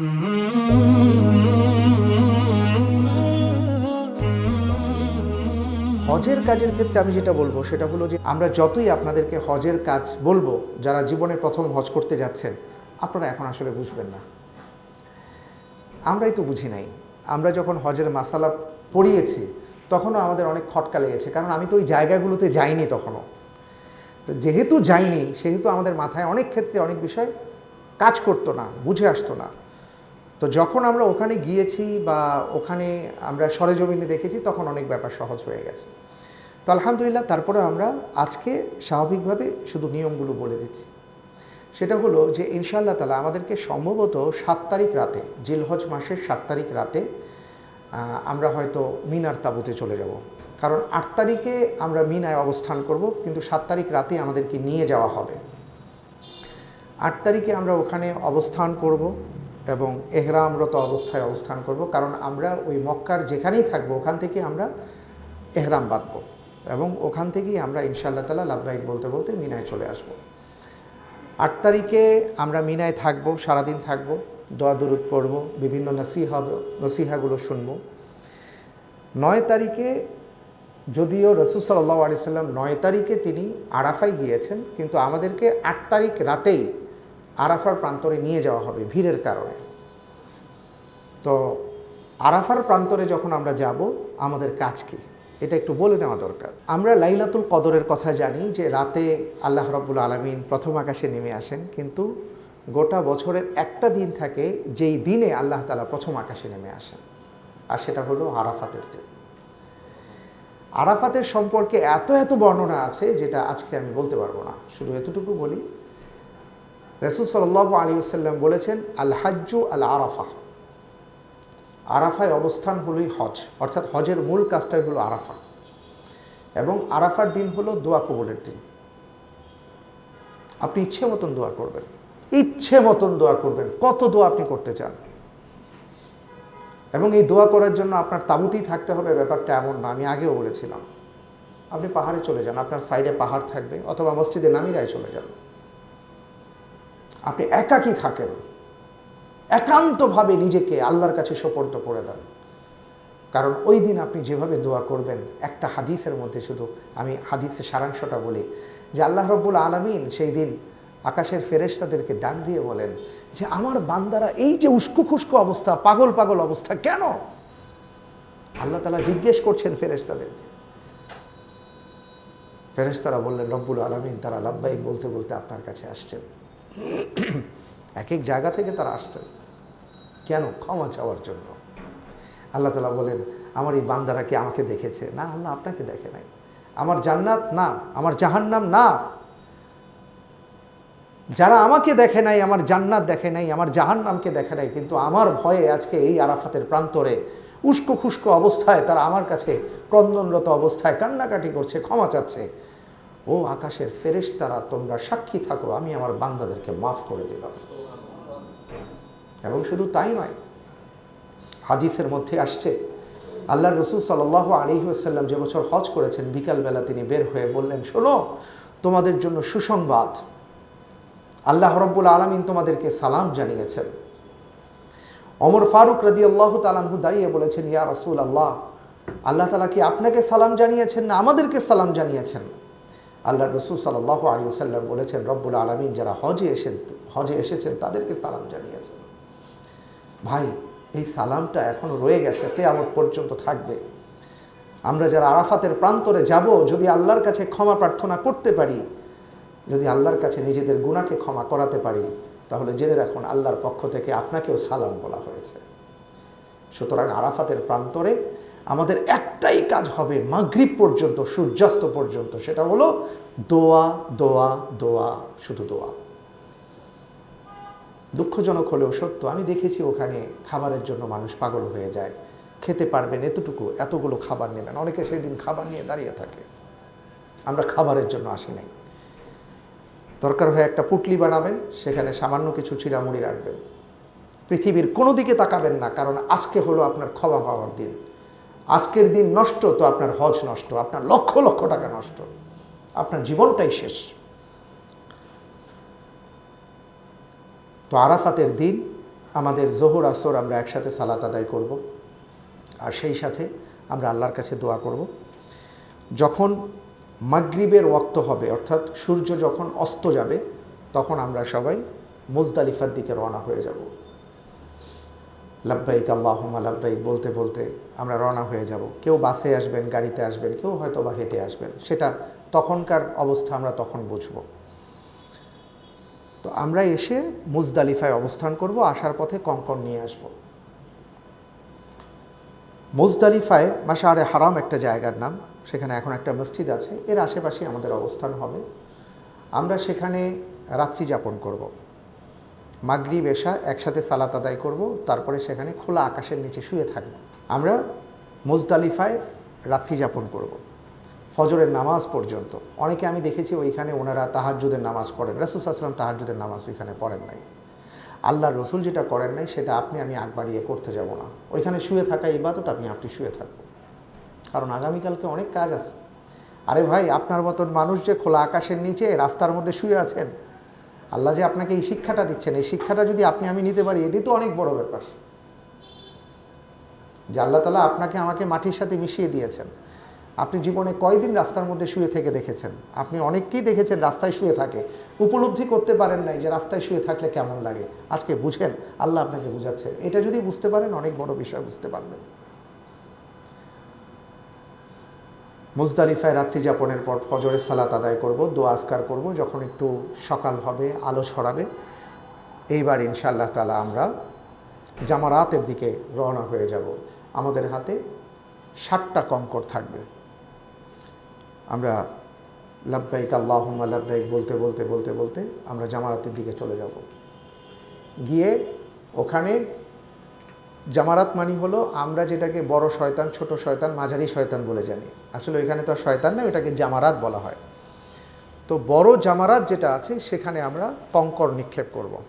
হজের কাজের ক্ষেত্রে আমি যেটা বলব, সেটা হলো যে আমরা যতই আপনাদেরকে হজের কাজ বলব, যারা জীবনে প্রথম হজ করতে যাচ্ছেন, আপনারা এখন আসলে বুঝবেন না। আমরাই তো বুঝি নাই। আমরা যখন হজের মাসালা পড়িয়েছি, তখনও আমাদের অনেক খটকা লেগেছে, কারণ আমি তো ওই জায়গাগুলোতে যাইনি তখনও। তো যেহেতু যাইনি, সেহেতু আমাদের মাথায় অনেক ক্ষেত্রে অনেক বিষয় কাজ করতো না, বুঝে আসতো না। তো যখন আমরা ওখানে গিয়েছি বা ওখানে আমরা সরেজমিনে দেখেছি, তখন অনেক ব্যাপার সহজ হয়ে গেছে। তো আলহামদুলিল্লাহ, তারপরে আমরা আজকে স্বাভাবিকভাবে শুধু নিয়মগুলো বলে দিচ্ছি। সেটা হলো যে, ইনশাআল্লাহ তালা আমাদেরকে সম্ভবত সাত তারিখ রাতে, জিলহজ মাসের সাত তারিখ রাতে আমরা হয়তো মিনার তাবুতে চলে যাব। কারণ আট তারিখে আমরা মিনায় অবস্থান করব, কিন্তু সাত তারিখ রাতে আমাদেরকে নিয়ে যাওয়া হবে। আট তারিখে আমরা ওখানে অবস্থান করব। এবং এহরামরত অবস্থায় অবস্থান করব, কারণ আমরা ওই মক্কার যেখানেই থাকব, ওখান থেকে আমরা এহরাম বাঁধব এবং ওখান থেকেই আমরা ইনশাআল্লাহ তালা লাভবাহিক বলতে বলতে মিনায় চলে আসব। আট তারিখে আমরা মিনায় থাকব, সারাদিন থাকব, দোয়া দুরুদ পড়ব, বিভিন্ন নসিহা, নসিহাগুলো শুনব। নয় তারিখে যদিও রসুল সাল্লাহ আলি সাল্লাম নয় তারিখে তিনি আরাফায় গিয়েছেন, কিন্তু আমাদেরকে আট তারিখ রাতেই আরাফার প্রান্তরে নিয়ে যাওয়া হবে ভিড়ের কারণে। তো আরাফার প্রান্তরে যখন আমরা যাব, আমাদের কাজ কি? এটা একটু বলে নেওয়া দরকার। আমরা লাইলাতুল কদরের কথা জানি যে রাতে আল্লাহ রব্বুল আলমিন প্রথম আকাশে নেমে আসেন, কিন্তু গোটা বছরের একটা দিন থাকে যেই দিনে আল্লাহ তালা প্রথম আকাশে নেমে আসেন। আর সেটা হলো আরাফাতের দিন। আরাফাতের সম্পর্কে এত এত বর্ণনা আছে যেটা আজকে আমি বলতে পারব না। শুধু এতটুকু বলি রসুল সাল্লাহ আলী সাল্লাম বলেছেন, আল হাজ্জু আল আরাফা। আরাফায় অবস্থান হলোই হজ, অর্থাৎ হজের মূল কাজটাই হলো আরাফা। এবং আরাফার দিন হলো দোয়া কবুলের দিন। আপনি ইচ্ছে মতন দোয়া করবেন। ইচ্ছে মতন দোয়া করবেন। কত দোয়া আপনি করতে চান? এবং এই দোয়া করার জন্য আপনার তাবুতেই থাকতে হবে, ব্যাপারটা এমন না, আমি আগেও বলেছিলাম। আপনি পাহাড়ে চলে যান, আপনার সাইডে পাহাড় থাকবে, অথবা মসজিদে নামিরায় চলে যান। আপনি একাকী থাকেন। একান্তভাবে নিজেকে আল্লাহর কাছে সোপর্দ করে দেন। কারণ ওই দিন আপনি যেভাবে দোয়া করবেন, একটা হাদিসের মধ্যে শুধু আমি হাদিসের সারাংশটা বলি যে আল্লাহ রব্বুল আলমিন সেই দিন আকাশের ফেরেশতাদেরকে ডাক দিয়ে বলেন যে, আমার বান্দারা এই যে উস্কু খুস্কু অবস্থা, পাগল পাগল অবস্থা কেন? আল্লাহ তালা জিজ্ঞেস করছেন ফেরেশতাদেরকে। ফেরেশতারা বললেন, রব্বুল আলমিন তারা লাব্বাইক বলতে বলতে আপনার কাছে আসছেন। এক এক জায়গা থেকে তারা আসছেন কেন? ক্ষমা চাওয়ার জন্য। আল্লাহ তালা বলেন, আমার এই বান্দারা কি আমাকে দেখেছে? না, আল্লাহ আপনাকে দেখে নাই। আমার জান্নাত? না। আমার জাহান্নাম? না। যারা আমাকে দেখে নাই, আমার জান্নাত দেখে নাই, আমার জাহান্নামকে দেখে নাই, কিন্তু আমার ভয়ে আজকে এই আরাফাতের প্রান্তরে উস্কো খুস্কো অবস্থায় তারা আমার কাছে ক্রন্দনরত অবস্থায় কান্নাকাটি করছে, ক্ষমা চাচ্ছে। ও আকাশের ফেরেশ তারা তোমরা সাক্ষী থাকো, আমি আমার বান্দাদেরকে মাফ করে দিলাম। এবং শুধু তাই নয়, হাদিসের মধ্যে আসছে আল্লাহ রসুল সাল আলী আসাল্লাম যে বছর হজ করেছেন, বিকালবেলা তিনি বের হয়ে বললেন, শোনো, তোমাদের জন্য সুসংবাদ। আল্লাহ রব্বুল আলমিন তোমাদেরকে সালাম জানিয়েছেন। অমর ফারুক রদি আল্লাহ তালাহু দাঁড়িয়ে বলেছেন, ইয়া রসুল আল্লাহ আল্লাহ তালা কি আপনাকে সালাম জানিয়েছেন না আমাদেরকে সালাম জানিয়েছেন? আল্লাহ রসুল সাল্লাহ আলী সাল্লাম বলেছেন, রব্বুল আলমিন যারা হজে এসেন, হজে এসেছেন, তাদেরকে সালাম জানিয়েছেন। ভাই, এই সালামটা এখন রয়ে গেছে, কেয়ামত পর্যন্ত থাকবে। আমরা যারা আরাফাতের প্রান্তরে যাব, যদি আল্লাহর কাছে ক্ষমা প্রার্থনা করতে পারি, যদি আল্লাহর কাছে নিজেদের গুণাকে ক্ষমা করাতে পারি, তাহলে জেনে রাখুন, আল্লাহর পক্ষ থেকে আপনাকেও সালাম বলা হয়েছে। সুতরাং আরাফাতের প্রান্তরে আমাদের একটাই কাজ হবে মাগরিব পর্যন্ত, সূর্যাস্ত পর্যন্ত। সেটা হলো দোয়া দোয়া দোয়া, শুধু দোয়া। দুঃখজনক হলেও সত্য, আমি দেখেছি ওখানে খাবারের জন্য মানুষ পাগল হয়ে যায়। খেতে পারবেন এতটুকু, এতগুলো খাবার নেবেন। অনেকে সেদিন খাবার নিয়ে দাঁড়িয়ে থাকে। আমরা খাবারের জন্য আসি নাই। দরকার হয় একটা পুটলি বানাবেন, সেখানে সামান্য কিছু চিরামুড়ি রাখবেন। পৃথিবীর কোনো দিকে তাকাবেন না, কারণ আজকে হলো আপনার ক্ষমা পাওয়ার দিন। আজকের দিন নষ্ট, তো আপনার হজ নষ্ট, আপনার লক্ষ লক্ষ টাকা নষ্ট। আপনার জীবনটাই শেষ। তো আরাফাতের দিন, আমাদের জোহর, আসর আমরা একসাথে সালাত আদায় করব, আর সেই সাথে আমরা আল্লাহর কাছে দোয়া করব। যখন মাগরিবের ওক্ত হবে, অর্থাৎ সূর্য যখন অস্ত যাবে, তখন আমরা সবাই মুজদালিফার দিকে রওনা হয়ে যাব। লাব্বাইক আল্লাহুমা লাব্বাইক বলতে বলতে আমরা রওনা হয়ে যাব। কেউ বাসে আসবেন, গাড়িতে আসবেন, কেউ হয়তো বা হেঁটে আসবেন। সেটা তখনকার অবস্থা আমরা তখন বুঝব। তো আমরা এসে মুজদালিফায় অবস্থান করব, আসার পথে কঙ্কন নিয়ে আসব। মুজদালিফায় মাশারে হারাম একটা জায়গার নাম, সেখানে এখন একটা মসজিদ আছে, এর আশেপাশে আমাদের অবস্থান হবে। আমরা সেখানে রাত্রি যাপন করব। মাগরিব, এশা একসাথে সালাত আদায় করব, তারপরে সেখানে খোলা আকাশের নিচে শুয়ে থাকব। আমরা মুজদালিফায় রাত্রি যাপন করব, ফজরের নামাজ পর্যন্ত। অনেকে আমি দেখেছি ওইখানে ওনারা তাহাজ্জুদের নামাজ পড়েন। রাসুল আসলাম তাহাজ্জুদের নামাজ ওইখানে পড়েন নাই। আল্লাহ রসুল যেটা করেন নাই, সেটা আপনি আমি আগ বাড়িয়ে করতে যাব না। ওইখানে শুয়ে থাকা ইবাদত, আপনি আপনি শুয়ে থাকব। কারণ আগামীকালকে অনেক কাজ আছে। আরে ভাই, আপনার মতন মানুষ যে খোলা আকাশের নিচে রাস্তার মধ্যে শুয়ে আছেন আল্লাহ যে আপনাকে এই শিক্ষাটা দিচ্ছেন, এই শিক্ষাটা যদি আপনি, আমি নিতে পারি, এটি তো অনেক বড় ব্যাপার। যে আল্লাহ তালা আপনাকে আমাকে মাটির সাথে মিশিয়ে দিয়েছেন। আপনি জীবনে কয়দিন রাস্তার মধ্যে শুয়ে থেকে দেখেছেন? আপনি অনেককেই দেখেছেন রাস্তায় শুয়ে থাকে। উপলব্ধি করতে পারেন নাই যে রাস্তায় শুয়ে থাকলে কেমন লাগে? আজকে বুঝেন, আল্লাহ আপনাকে বুঝাচ্ছেন এটা যদি বুঝতে পারেন, অনেক বড় বিষয় বুঝতে পারবেন। মুজদালিফায় রাত্রি যাপনের পর ফজরের সালাত আদায় করব, দোয়া আসকার করব, যখন একটু সকাল হবে, আলো ছড়াবে। এইবার ইনশাআল্লাহ তালা আমরা জামারাতের দিকে রওনা হয়ে যাব। আমাদের হাতে ষাটটা কঙ্কর থাকবে। আমরা লাব্বাইক আল্লাহুম্মা, লাব্বাইক বলতে বলতে বলতে বলতে আমরা জামারাতের দিকে চলে যাব। গিয়ে ওখানে জামারাত মানি হলো আমরা যেটাকে বড় শয়তান, ছোট শয়তান, মাঝারি শয়তান বলে জানি। আসলে ওইখানে তো শয়তান না ওটাকে জামারাত বলা হয়। তো বড় জামারাত যেটা আছে, সেখানে আমরা কঙ্কর নিক্ষেপ করব।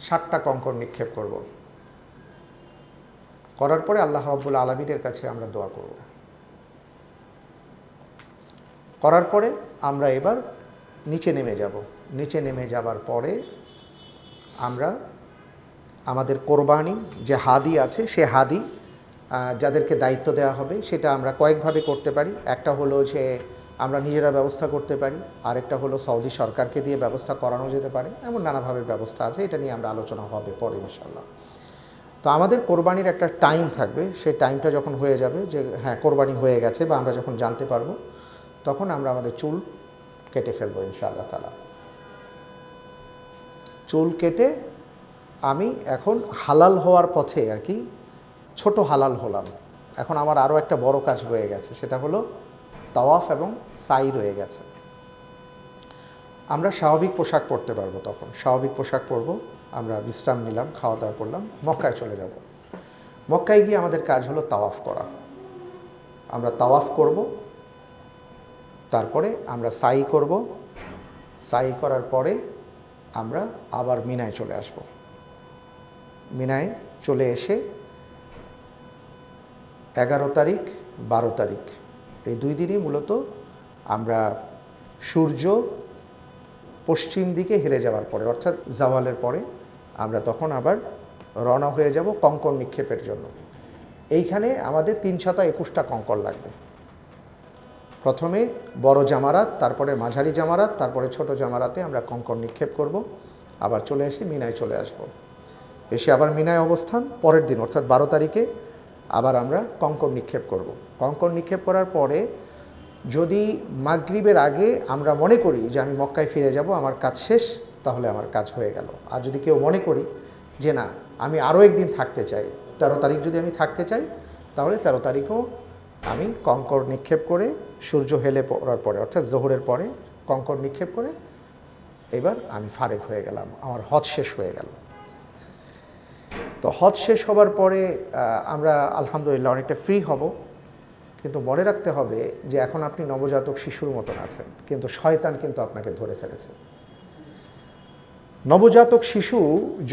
ষাটটা কঙ্কর নিক্ষেপ করব। করার পরে আল্লাহ রব্বুল আলমীদের কাছে আমরা দোয়া করব। করার পরে আমরা এবার নিচে নেমে যাব। নিচে নেমে যাবার পরে আমরা আমাদের কোরবানি যে হাদি আছে, সে হাদি যাদেরকে দায়িত্ব দেওয়া হবে, সেটা আমরা কয়েকভাবে করতে পারি। একটা হলো যে আমরা নিজেরা ব্যবস্থা করতে পারি, আরেকটা হলো সৌদি সরকারকে দিয়ে ব্যবস্থা করানো যেতে পারে, এমন নানাভাবে ব্যবস্থা আছে, এটা নিয়ে আমরা আলোচনা হবে পরে ইনশাল্লাহ তো আমাদের কোরবানির একটা টাইম থাকবে, সেই টাইমটা যখন হয়ে যাবে যে হ্যাঁ কোরবানি হয়ে গেছে বা আমরা যখন জানতে পারব, তখন আমরা আমাদের চুল কেটে ফেলব, ইনশাআল্লাহ তালা চুল কেটে আমি এখন হালাল হওয়ার পথে আর কি ছোট হালাল হলাম। এখন আমার আরও একটা বড় কাজ রয়ে গেছে, সেটা হলো তাওয়াফ এবং সাই রয়ে গেছে। আমরা স্বাভাবিক পোশাক পরতে পারব তখন। স্বাভাবিক পোশাক পরবো, আমরা বিশ্রাম নিলাম খাওয়া দাওয়া করলাম, মক্কায় চলে যাব। মক্কায় গিয়ে আমাদের কাজ হলো তাওয়াফ করা। আমরা তাওয়াফ করব, তারপরে আমরা সাই করব। সাই করার পরে আমরা আবার মিনায় চলে আসব। মিনায় চলে এসে এগারো তারিখ, বারো তারিখ। এই দুই দিনই মূলত আমরা সূর্য পশ্চিম দিকে হেলে যাওয়ার পরে, অর্থাৎ জাওয়ালের পরে, আমরা তখন আবার রওনা হয়ে যাব কঙ্কর নিক্ষেপের জন্য। এইখানে আমাদের তিন শত একুশটা কঙ্কর লাগবে। প্রথমে বড় জামারাত, তারপরে মাঝারি জামারাত, তারপরে ছোট জামারাতে আমরা কঙ্কর নিক্ষেপ করব। আবার চলে এসে মিনায় চলে আসব। এসে আবার মিনায় অবস্থান, পরের দিন, অর্থাৎ বারো তারিখে আবার আমরা কঙ্কর নিক্ষেপ করব। কঙ্কর নিক্ষেপ করার পরে যদি মাগরিবের আগে আমরা মনে করি যে আমি মক্কায় ফিরে যাব, আমার কাজ শেষ, তাহলে আমার কাজ হয়ে গেল। আর যদি কেউ মনে করি যে না, আমি আরও একদিন থাকতে চাই, তেরো তারিখ যদি আমি থাকতে চাই, তাহলে তেরো তারিখও আমি কঙ্কর নিক্ষেপ করে সূর্য হেলে পড়ার পরে, অর্থাৎ জোহরের পরে কঙ্কর নিক্ষেপ করে এবার আমি ফারেক হয়ে গেলাম, আমার হজ শেষ হয়ে গেল। তো হজ শেষ হবার পরে আমরা আলহামদুলিল্লাহ অনেকটা ফ্রি হব। কিন্তু মনে রাখতে হবে যে এখন আপনি নবজাতক শিশুর মতন আছেন, কিন্তু শয়তান কিন্তু আপনাকে ধরে ফেলেছে। নবজাতক শিশু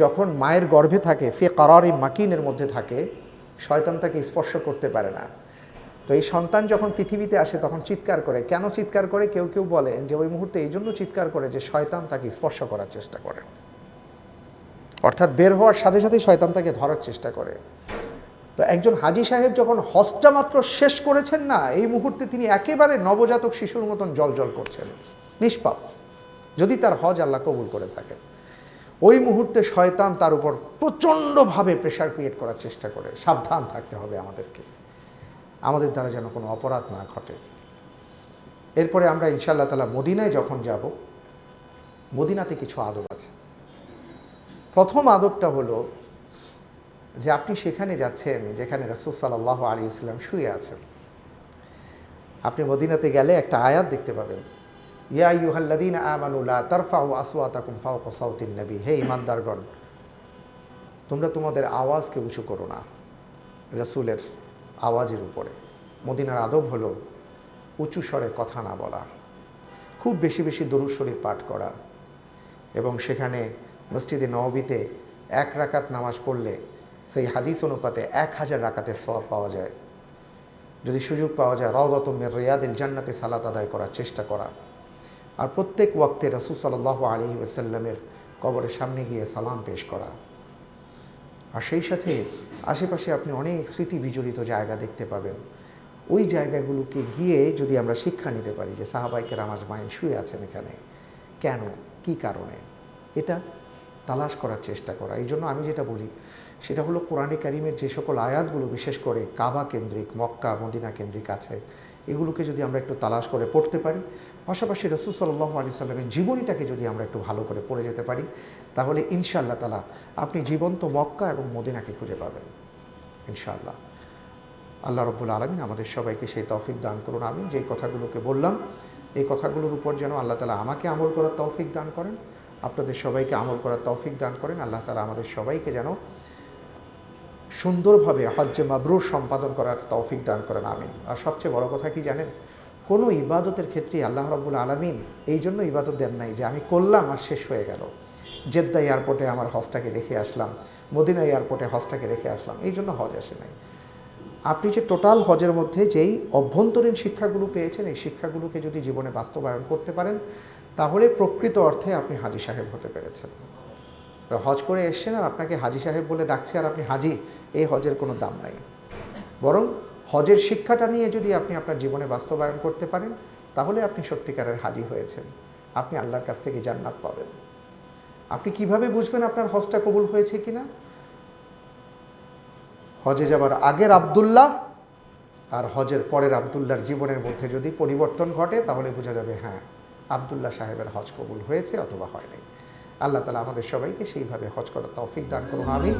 যখন মায়ের গর্ভে থাকে, ফে কারারি মাকিনের মধ্যে থাকে, শয়তান তাকে স্পর্শ করতে পারে না। তো এই সন্তান যখন পৃথিবীতে আসে, তখন চিৎকার করে। কেন চিৎকার করে? কেউ কেউ বলেন যে, ওই মুহূর্তে এই জন্য চিৎকার করে যে, শয়তান তাকে স্পর্শ করার চেষ্টা করে। অর্থাৎ বের হওয়ার সাথে সাথেই শয়তান তাকে ধরার চেষ্টা করে। তো একজন হাজি সাহেব যখন হজটা মাত্র শেষ করেছেন না, এই মুহূর্তে তিনি একেবারে নবজাতক শিশুর মতন জল জল করছেন। নিষ্পাপ। যদি তার হজ আল্লাহ কবুল করে থাকে ওই মুহূর্তে শয়তান তার উপর প্রচণ্ডভাবে প্রেশার ক্রিয়েট করার চেষ্টা করে। সাবধান থাকতে হবে আমাদেরকে। আমাদের দ্বারা যেন কোনো অপরাধ না ঘটে। এরপরে আমরা ইনশাআল্লাহ তালা মদিনায় যখন যাব, মদিনাতে কিছু আদব আছে। প্রথম আদবটা হলো যে আপনি সেখানে যাচ্ছেন, যেখানে রাসুল সাল্লাহ আলী ইসলাম শুয়ে আছেন। আপনি মদিনাতে গেলে একটা আয়াত দেখতে পাবেন। ইয়া ইউহাল্লাদিন আমানুল্লাহ তারফাউ আসওয়াতাকুম ফাওকা সাউতিন নবী। হে ইমানদারগণ তোমরা তোমাদের আওয়াজকে উঁচু করো না রসুলের আওয়াজের উপরে। মদিনার আদব হলো উঁচু স্বরে কথা না বলা। খুব বেশি বেশি দরুদ শরীফ পাঠ করা এবং সেখানে মসজিদে নববীতে এক রাকাত নামাজ পড়লে সেই হাদিস অনুপাতে এক হাজার রাকাতের সব পাওয়া যায়। যদি সুযোগ পাওয়া যায় রওদতমের রিয়াদিল জান্নাতে সালাত আদায় করার চেষ্টা করা। আর প্রত্যেক ওয়াক্তে রসুল সাল্লাহ আলী ওয়াসাল্লামের কবরের সামনে গিয়ে সালাম পেশ করা। আর সেই সাথে আশেপাশে আপনি অনেক স্মৃতি বিজড়িত জায়গা দেখতে পাবেন। ওই জায়গাগুলোকে গিয়ে যদি আমরা শিক্ষা নিতে পারি যে সাহাবাইকে রামাজ মাইন শুয়ে আছেন এখানে। কেন? কি কারণে? এটা তালাশ করার চেষ্টা করা। এই জন্য আমি যেটা বলি, সেটা হলো কোরআনে কারিমের যে সকল আয়াতগুলো, বিশেষ করে কাবা কেন্দ্রিক, মক্কা, মদিনা কেন্দ্রিক আছে, এগুলোকে যদি আমরা একটু তালাশ করে পড়তে পারি, পাশাপাশি রসুল সাল্লাহ আলি সাল্লামের জীবনীটাকে যদি আমরা একটু ভালো করে পড়ে যেতে পারি, তাহলে ইনশাআল্লাহ তালা আপনি জীবন্ত মক্কা এবং মদিনাকে খুঁজে পাবেন, ইনশাআল্লাহ। আল্লাহ রব্বুল আলমিন আমাদের সবাইকে সেই তৌফিক দান করুন আমি যেই কথাগুলোকে বললাম, এই কথাগুলোর উপর যেন আল্লাহ তালা আমাকে আমল করার তৌফিক দান করেন। আপনাদের সবাইকে আমল করার তৌফিক দান করেন। আল্লাহ তালা আমাদের সবাইকে যেন সুন্দরভাবে হজ্জে মাবরুর সম্পাদন করার তৌফিক দান করেন। আমিন। আর সবচেয়ে বড় কথা কি জানেন? কোনো ইবাদতের ক্ষেত্রে আল্লাহ রব্বুল আলমিন এই জন্য ইবাদত দেন নাই যে আমি করলাম আর শেষ হয়ে গেল। জেদ্দা এয়ারপোর্টে আমার হজটাকে রেখে আসলাম, মদিনা এয়ারপোর্টে হজটাকে রেখে আসলাম, এই জন্য হজ আসে নাই। আপনি যে টোটাল হজের মধ্যে যেই অভ্যন্তরীণ শিক্ষাগুলো পেয়েছেন, এই শিক্ষাগুলোকে যদি জীবনে বাস্তবায়ন করতে পারেন তাহলে প্রকৃত অর্থে আপনি হাজি সাহেব হতে পেরেছেন। হজ করে এসছেন আর আপনাকে হাজি সাহেব বলে ডাকছে আর আপনি হাজি, এই হজের কোনো দাম নাই। বরং হজের শিক্ষাটা নিয়ে যদি আপনি আপনার জীবনে বাস্তবায়ন করতে পারেন, তাহলে আপনি সত্যিকারের হাজি হয়েছেন। আপনি আল্লাহর কাছ থেকে জান্নাত পাবেন। আপনি কীভাবে বুঝবেন আপনার হজটা কবুল হয়েছে কিনা? হজে যাবার আগের আবদুল্লাহ আর হজের পরের আবদুল্লাহর জীবনের মধ্যে যদি পরিবর্তন ঘটে, তাহলে বোঝা যাবে হ্যাঁ আবদুল্লাহ সাহেবের হজ কবুল হয়েছে অথবা হয় নাই আল্লাহ তালা আমাদের সবাইকে সেইভাবে হজ করার তৌফিক দান করুন আমি